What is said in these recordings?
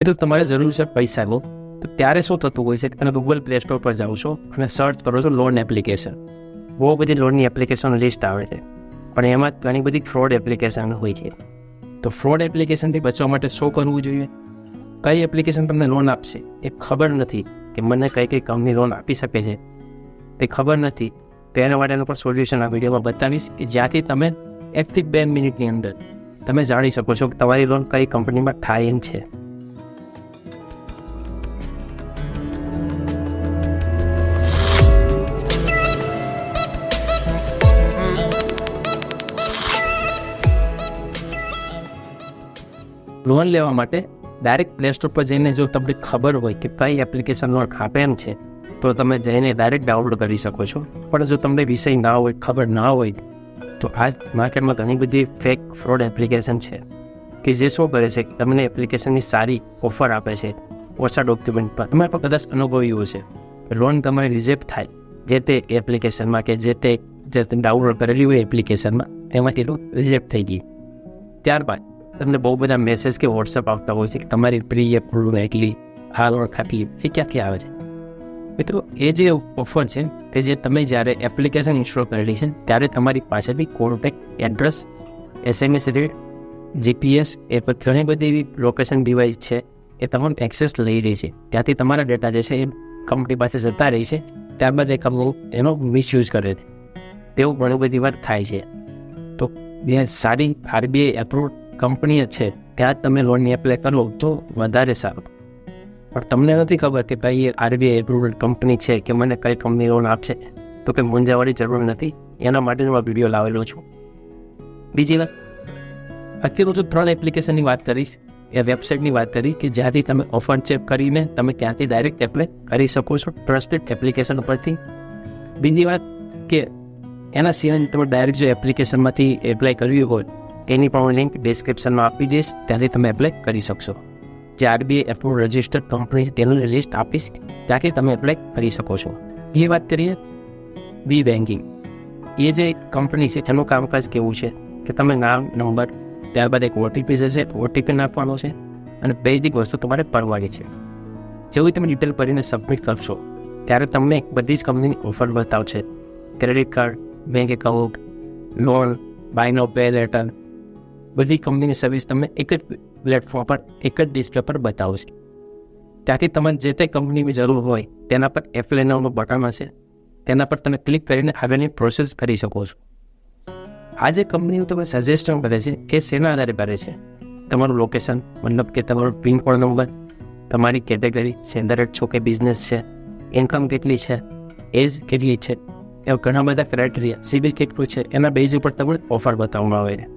એ તો તમારે જરૂર છે પૈસાનું તો ત્યારે શું થતું હોય છે કે તમે ગૂગલ પ્લે સ્ટોર પર જાઓ છો અને સર્ચ કરો છો લોન એપ્લિકેશન બહુ બધી લોનની એપ્લિકેશન લિસ્ટ આવે છે. પણ એમાં ઘણી બધી ફ્રોડ એપ્લિકેશન હોય છે. તો ફ્રોડ એપ્લિકેશનથી બચવા માટે શું કરવું જોઈએ? કઈ એપ્લિકેશન તમને લોન આપશે? એ ખબર નથી કે મને કઈ કઈ કંપની લોન આપી શકે છે. તે ખબર નથી. તેના માટેનું પણ સોલ્યુશન આ વિડીયોમાં બતાવીશ કે જ્યાંથી તમે એકથી બે મિનિટની અંદર તમે જાણી શકો છો કે તમારી લોન કઈ કંપનીમાં થાય એમ છે. લોન લેવા માટે ડાયરેક્ટ પ્લે સ્ટોર પર જઈને જો તમને ખબર હોય કે કઈ એપ્લિકેશન લોન એમ છે, તો તમે જઈને ડાયરેક્ટ ડાઉનલોડ કરી શકો છો. પણ જો તમને વિષય ના હોય, ખબર ના હોય, તો આ માર્કેટમાં ઘણી બધી ફેક ફ્રોડ એપ્લિકેશન છે કે જે શું કરે છે, તમને એપ્લિકેશનની સારી ઓફર આપે છે, ઓછા ડોક્યુમેન્ટ પર. તમારે પણ કદાચ અનુભવ્યું છે લોન તમારે રિજેક્ટ થાય, જે તે એપ્લિકેશનમાં કે જે તે, જે ડાઉનલોડ કરેલી હોય એપ્લિકેશનમાં એમાંથી રિજેક્ટ થઈ ગઈ. ત્યારબાદ તમને બહુ બધા મેસેજ કે વોટ્સઅપ આવતા હોય છે કે તમારી પ્રિય એપ્રુવલ એટલી હાલ ખાટલી એ ક્યાંથી આવે છે? મિત્રો, એ જે ઓફર છે તે જે તમે જ્યારે એપ્લિકેશન ઇન્સ્ટોલ કરેલી છે, ત્યારે તમારી પાસેથી contact address SMS rate GPS એ પર ઘણી બધી એવી લોકેશન ડિવાઇસ છે, એ તમામ એક્સેસ લઈ રહી છે. ત્યાંથી તમારા ડેટા જે છે એ કંપની પાસે જતા રહી છે. ત્યારબાદ એ કંપની એનો મિસયુઝ કરે છે. તેવું ઘણી બધી વાર થાય છે. તો બે સારી આરબીઆઈ એપ્રુવ કંપની છે, ત્યાં તમે લોનની એપ્લાય કરો તો વધારે સારું. પણ તમને નથી ખબર કે ભાઈ એ આરબીઆઈ એપ્રુવડ કંપની છે કે મને કઈ કંપની લોન આપશે? તો કંઈ મૂંઝાવાની જરૂર નથી. એના માટે હું આ વીડિયો લાવેલો છું. બીજી વાત. અત્યારે હું ત્રણ એપ્લિકેશનની વાત કરીશ, એ વેબસાઇટની વાત કરી કે જ્યાંથી તમે ઓફર ચેક કરીને તમે ક્યાંથી ડાયરેક્ટ એપ્લાય કરી શકો છો ટ્રસ્ટેડ એપ્લિકેશન પરથી બીજી વાત કે એના સિવાય તમે ડાયરેક્ટ જો એપ્લિકેશનમાંથી એપ્લાય કરવી હોય એની પણ હું લિંક ડિસ્ક્રિપ્શનમાં આપી દઈશ. ત્યાંથી તમે એપ્લાય કરી શકશો. જે આરબીઆઈ એપ્રુવ રજિસ્ટર્ડ કંપની તેનું લિસ્ટ આપીશ. ત્યાંથી તમે એપ્લાય કરી શકો છો. એ વાત કરીએ બી બેન્કિંગ એ જે કંપની છે, તેનું કામકાજ કેવું છે? કે તમે નામ નંબર ત્યારબાદ એક ઓટીપી જશે ઓટીપી નાખવાનો છે અને બેઝિક વસ્તુ તમારે પરવાની છે. જેવું તમે ડિટેલ ભરીને સબમિટ કરશો, ત્યારે તમને બધી જ કંપનીની ઓફર બતાવશે. Credit card bank account loan buy no pay later બધી કંપનીની સર્વિસ તમને એક જ પ્લેટફોર્મ પર, એક જ ડિસ્પ્લે પર બતાવશે. ત્યાંથી તમારે જે તે કંપનીની જરૂર હોય, તેના પર એફલેનરનું બટન હશે. તેના પર તમે ક્લિક કરીને આગળની પ્રોસેસ કરી શકો છો. આ જે કંપનીનું તમે સજેસ્ટન કરે છે એ શેના આધારે કરે છે? તમારું લોકેશન મતલબ કે તમારો પિનકોડ નંબર તમારી કેટેગરી સેન્ડરેટ છો કે બિઝનેસ છે ઇન્કમ કેટલી છે એજ કેટલી છે, એવા ઘણા બધા ક્રાઇટેરિયા સિવિલ કેટલું છે, એના બેઝ ઉપર તમને ઓફર બતાવવામાં આવે છે.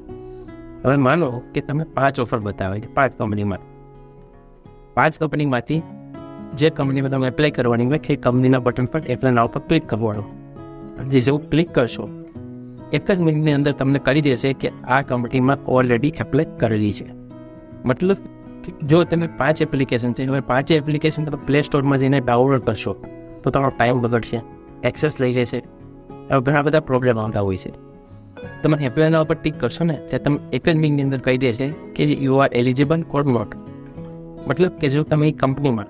હવે માનો કે તમે પાંચ ઓફર બતાવે છે પાંચ કંપનીમાં પાંચ કંપનીમાંથી જે કંપનીમાં તમે એપ્લાય કરવાની હોય એ કંપનીના બટન પર એપ્લાય નાવ પર ક્લિક કરવાનું. જે જેવું ક્લિક કરશો, એક જ મિનિટની અંદર તમને કરી દેશે કે આ કંપનીમાં ઓલરેડી એપ્લાય કરેલી છે. મતલબ જો તમે પાંચ એપ્લિકેશન છે, હવે પાંચે એપ્લિકેશન તમે પ્લે સ્ટોરમાં જઈને ડાઉનલોડ કરશો, તો તમારો ટાઈમ બગડશે એક્સેસ લઈ જશે, એવા ઘણા બધા પ્રોબ્લેમ આવતા હોય છે. તમે એપ્લાયના ઉપર ટીક કરશો ને, ત્યાં તમે એક જ મિનિટની અંદર કહી દેશે કે you are eligible for not મતલબ કે જો તમે એ કંપનીમાં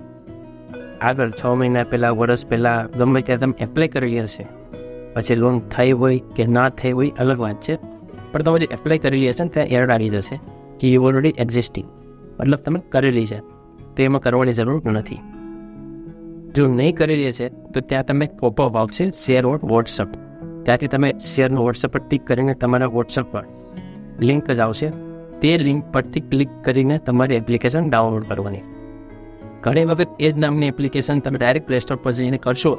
આગળ છ મહિના પહેલાં, વર્ષ પહેલાં, ગમે ત્યારે તમે એપ્લાય કરેલી હશે પછી લોન થઈ હોય કે ના થઈ હોય, અલગ વાત છે. પણ તમે જે એપ્લાય કરેલી હશે ને, ત્યાં એરડ આવી જશે કે યુ ઓલરેડી એક્ઝિસ્ટિંગ મતલબ તમે કરેલી છે, તો એમાં કરવાની જરૂર નથી. જો નહીં કરેલી છે, તો ત્યાં તમે પોપઅપ આવશે શેર ઓટ વોટ્સઅપ ત્યાંથી તમે શેરનો વોટ્સઅપ પર ટિક કરીને તમારા વોટ્સઅપ પર લિંક જ આવશે. તે લિંક પરથી ક્લિક કરીને તમારી એપ્લિકેશન ડાઉનલોડ કરવાની. ઘણી વખત એ જ નામની એપ્લિકેશન તમે ડાયરેક્ટ પ્લે સ્ટોર પર જઈને કરશો,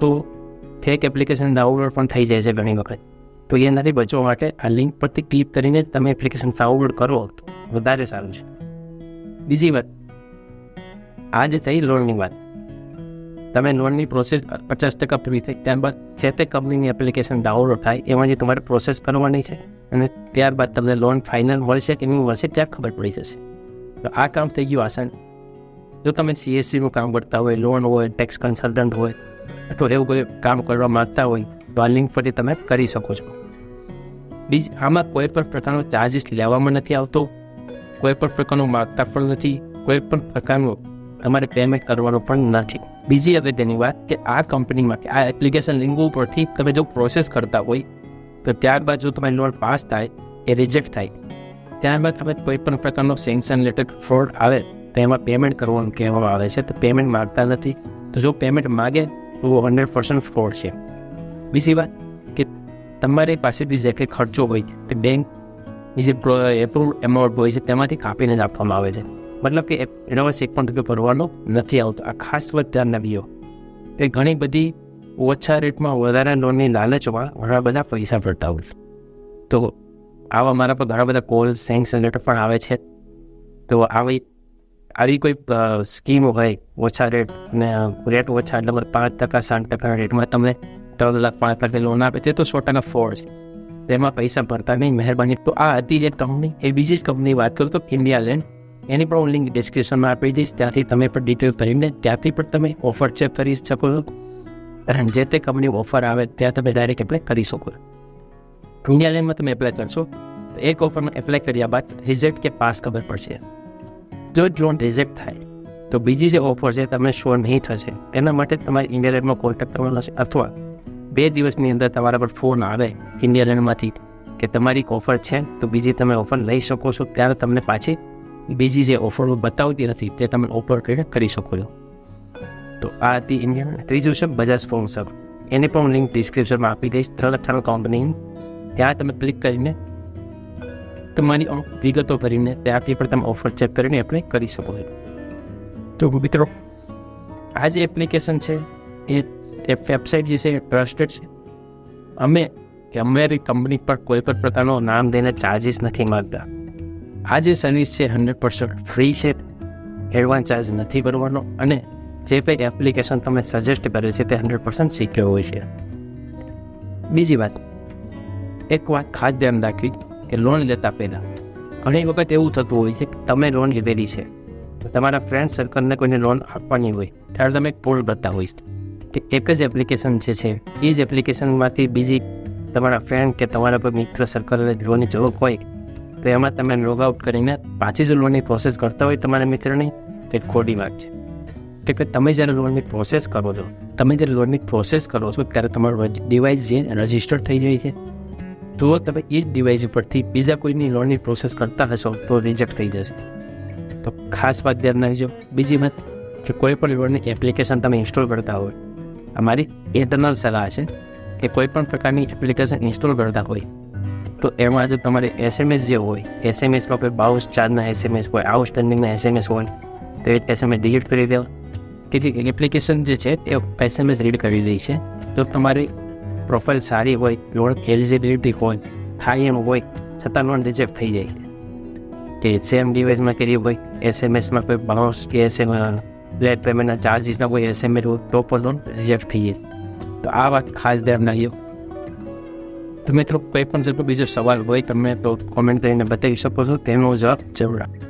તો ફેક એપ્લિકેશન ડાઉનલોડ પણ થઈ જાય છે ઘણી વખત. તો એનાથી બચવા માટે આ લિંક પરથી ક્લિક કરીને તમે એપ્લિકેશન ડાઉનલોડ કરો, તો વધારે સારું છે. બીજી વાત આ જે થઈ લોનની વાત. તમે લોનની પ્રોસેસ પચાસ ટકા પૂરી થઈ ત્યારબાદ જે તે કંપનીની એપ્લિકેશન ડાઉનલોડ થાય, એમાં જે તમારે પ્રોસેસ કરવાની છે અને ત્યારબાદ તમને લોન ફાઇનલ મળશે કે નહીં મળશે, ત્યાં ખબર પડી જશે. તો આ કામ થઈ ગયું આસાન. જો તમે સીએસસીનું કામ કરતા હોય લોન હોય ટેક્સ કન્સલ્ટન્ટ હોય, અથવા એવું કોઈ કામ કરવા માગતા હોય, તો આ લિંક પરથી તમે કરી શકો છો. બીજ આમાં કોઈ પણ પ્રકારનો ચાર્જિસ લેવામાં નથી આવતો. કોઈ પણ પ્રકારનું માગતા પણ નથી. કોઈ પણ પ્રકારનું તમારે પેમેન્ટ કરવાનું પણ નથી. બીજી અગત્યની વાત કે આ કંપનીમાં કે આ એપ્લિકેશન લિંક ઉપરથી તમે જો પ્રોસેસ કરતા હોય, તો ત્યારબાદ જો તમારી લોન પાસ થાય, એ રિજેક્ટ થાય. ત્યારબાદ તમે કોઈ પણ પ્રકારનો સેન્કશન રિલેટેડ ફ્રોડ આવે, તો એમાં પેમેન્ટ કરવાનું કહેવામાં આવે છે, તો પેમેન્ટ માગતા નથી. તો જો પેમેન્ટ માગે, તો હંડ્રેડ પર્સન્ટ ફ્રોડ છે. બીજી વાત કે તમારી પાસેથી જે કંઈ ખર્ચો હોય, તે બેંક જે એપ્રુવ એમાઉન્ટ હોય છે, તેમાંથી કાપીને જ આપવામાં આવે છે. મતલબ કે એડવાન્સ એક પણ રૂપિયો ભરવાનો નથી આવતો. આ ખાસ વાત ધ્યાન કે ઘણી બધી ઓછા રેટમાં વધારે લોનની લાલચમાં ઘણા બધા પૈસા ભરતા હોય. તો આવા મારા પર ઘણા બધા કોલ સેન્કશન લેટર પણ આવે છે. તો આવી આવી કોઈ સ્કીમ હોય, ઓછા રેટ અને રેટ ઓછા એટલે પાંચ ટકા, સાત ટકા રેટમાં તમને ત્રણ લાખ, પાંચ લાખ લોન આપે તે તો સો ટકા ફોર છે. તેમાં પૈસા ભરતા નહીં, મહેરબાની. તો આ હતી જે કંપની એ બીજી જ કંપની વાત કરું તો ઇન્ડિયા લેન્ડ એની પણ હું લિંક ડિસ્ક્રિપ્શનમાં આપી દઈશ. ત્યાંથી તમે પણ ડિટેલ કરીને ત્યાંથી પણ તમે ઓફર ચેક કરી શકો અને જે તે કંપની ઓફર આવે, ત્યાં તમે ડાયરેક્ટ એપ્લાય કરી શકો ઇન્ડિયા લેન્ડમાં તમે એપ્લાય કરશો. એક ઓફરમાં એપ્લાય કર્યા બાદ રિઝલ્ટ કે પાસ ખબર પડશે. જો ડ્રોન રિજેક્ટ થાય, તો બીજી જે ઓફર છે તમે શો નહીં થશે. એના માટે તમારે ઇન્ડિયા લેન્ડમાં કોન્ટેક્ટ કરવાનો છે. અથવા બે દિવસની અંદર તમારા પર ફોન આવે ઇન્ડિયા લેન્ડમાંથી કે તમારી ઓફર છે, તો બીજી તમે ઓફર લઈ શકો છો. ત્યારે તમને પાછી બીજી જે ઓફરો બતાવતી નથી તે તમે ઓફર કરીને કરી શકો છો તો આ હતી ઇન્ડિયન ત્રીજું છે બજાજ સ્પોન્સર એની પણ લિંક ડિસ્ક્રિપ્શનમાં આપી દઈશ ત્રણ ત્રણ કંપની ત્યાં તમે ક્લિક કરીને તમારી વિગતો કરીને ત્યાંથી પણ તમે ઓફર ચેક કરીને એપ્લાય કરી શકો છો તો મિત્રો આ જે એપ્લિકેશન છે એ એ વેબસાઇટ જે છે એ ટ્રસ્ટેડ છે અમે કે અમારી કંપની પર કોઈ પણ પ્રકારનો નામ દઈને ચાર્જીસ નથી માગતા આ જે સર્વિસ છે હંડ્રેડ પર્સન્ટ ફ્રી છે. એડવાન્સ ચાર્જ નથી ભરવાનો અને જે કંઈ એપ્લિકેશન તમે સજેસ્ટ કરે છે, તે હંડ્રેડ પર્સન્ટ સિક્યોર હોય છે. બીજી વાત, એક વાત ખાસ ધ્યાન રાખવી કે લોન લેતા પહેલાં ઘણી વખત એવું થતું હોય છે કે તમે લોન લીધેલી છે તમારા ફ્રેન્ડ સર્કલને કોઈને લોન આપવાની હોય, ત્યારે તમે એક પોલ ભરતા હોય કે એક જ એપ્લિકેશન જે છે, એ જ એપ્લિકેશનમાંથી બીજી તમારા ફ્રેન્ડ કે તમારા કોઈ મિત્ર સર્કલને લોનની જરૂર હોય તો એમાં તમે લોગ આઉટ કરીને પાછી જો લોનની પ્રોસેસ કરતા હોય તમારા મિત્રની, તો ખોટી વાત છે. કે તમે જ્યારે લોનની પ્રોસેસ કરો છો, તમે જ્યારે લોનની પ્રોસેસ કરો છો, ત્યારે તમારું ડિવાઇસ જે રજિસ્ટર થઈ જાય છે, તો તમે એ જ ડિવાઇસ ઉપરથી બીજા કોઈની લોનની પ્રોસેસ કરતા હશો, તો રિજેક્ટ થઈ જશે. તો ખાસ વાત ધ્યાન રાખજો. બીજી વાત, કે કોઈ પણ લોનની એપ્લિકેશન તમે ઇન્સ્ટોલ કરતા હોય, અમારી એટર્નલ સલાહ છે કે કોઈ પણ પ્રકારની એપ્લિકેશન ઇન્સ્ટોલ કરતા હોય તો એમાં જો તમારે એસએમએસ જે હોય એસએમએસમાં કોઈ બાઉસ ચાર્જના એસએમએસ હોય આઉટસ્ટેન્ડિંગના એસએમએસ હોય, તો એ એસએમએસ ડિલીટ કરી દેવા તેથી એપ્લિકેશન જે છે, એ એસએમએસ રીડ કરી દે છે. તો તમારી પ્રોફાઇલ સારી હોય લોડ એલિજિબિલિટી હોય થાય એમ હોય, છતાં લોન રિજેક્ટ થઈ જાય. કે સેમ ડિવાઇસમાં કરી હોય એસએમએસમાં કોઈ બાઉન્સ કે એસએમ લેટ પેમેન્ટના ચાર્જીસના કોઈ એસએમએસ હોય, તો પણ લોન રિજેક્ટ થઈ જાય. તો આ વાત ખાસ ધ્યાન રાખજો તો મિત્રો કોઈ પણ બીજો સવાલ હોય, તમે તો કોમેન્ટ કરીને બતાવી શકો છો. તેનો જવાબ આપો